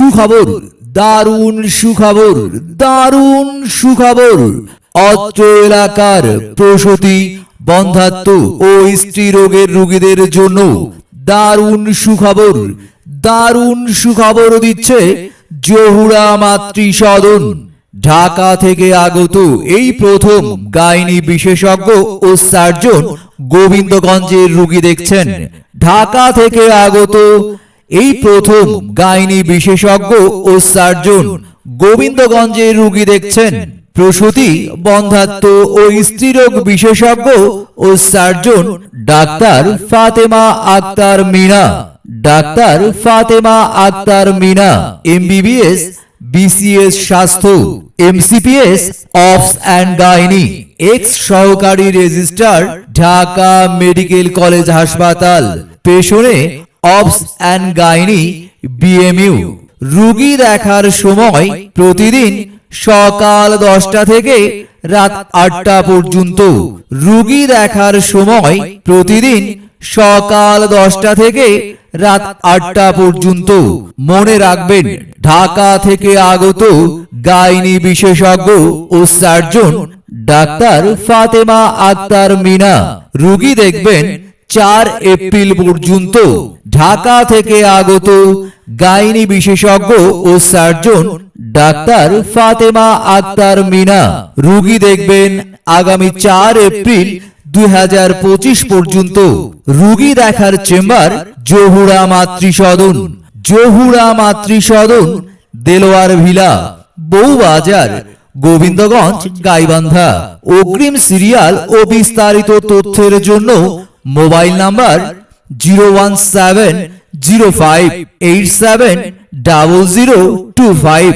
সুখবর। দারুণ সুখবর। দারুণ সুখবর। অত্র এলাকার প্রসূতি, বন্ধাত্ম ও স্ত্রী রোগের রোগীদের জন্য দারুণ সুখবর। দারুণ সুখবর দিচ্ছে জহুরা মাতৃ সদন ঢাকা থেকে আগত এই প্রথম গাইনি বিশেষজ্ঞ ও সার্জন গোবিন্দগঞ্জের রুগী দেখছেন। ঢাকা থেকে আগত এই প্রথম গাইনি বিশেষজ্ঞ ও সার্জন গোবিন্দগঞ্জের রোগী দেখছেন। প্রসূতি বন্ধাত্ম ও স্ত্রীরোগ বিশেষজ্ঞ ও surgeon doctor Fatema Akter Mina. Doctor Fatema Akter Mina. MBBS BCS স্বাস্থ্য। MCPS অফস and gynae. এক্স সহকারী রেজিস্ট্রার ঢাকা মেডিকেল কলেজ হাসপাতাল। পেছনে অফস অ্যান্ড গাইনি বিএমইউ রুগী দেখার সময় প্রতিদিন সকাল দশটা থেকে রাত আটটা পর্যন্ত। রুগী দেখার সময় প্রতিদিন সকাল দশটা থেকে রাত আটটা পর্যন্ত। মনে রাখবেন, ঢাকা থেকে আগত গাইনি বিশেষজ্ঞ ও সার্জন ডাক্তার ফাতেমা আক্তার মিনা। রুগী দেখবেন চার এপ্রিল পর্যন্ত ঢাকা থেকে আগত গাইনি বিশেষজ্ঞ ও সার্জন ডাক্তার ফাতেমা আক্তার মিনা। রুগী দেখবেন আগামী চার এপ্রিল দুই হাজার পঁচিশ পর্যন্ত। রুগী দেখার চেম্বার জহুরা মাতৃসদন। জহুরা মাতৃসদন দেলোয়ার ভিলা বউবাজার গোবিন্দগঞ্জ গাইবান্ধা। অগ্রিম সিরিয়াল ও বিস্তারিত তথ্যের জন্য mobile number zero one seven zero five eight seven double zero two five.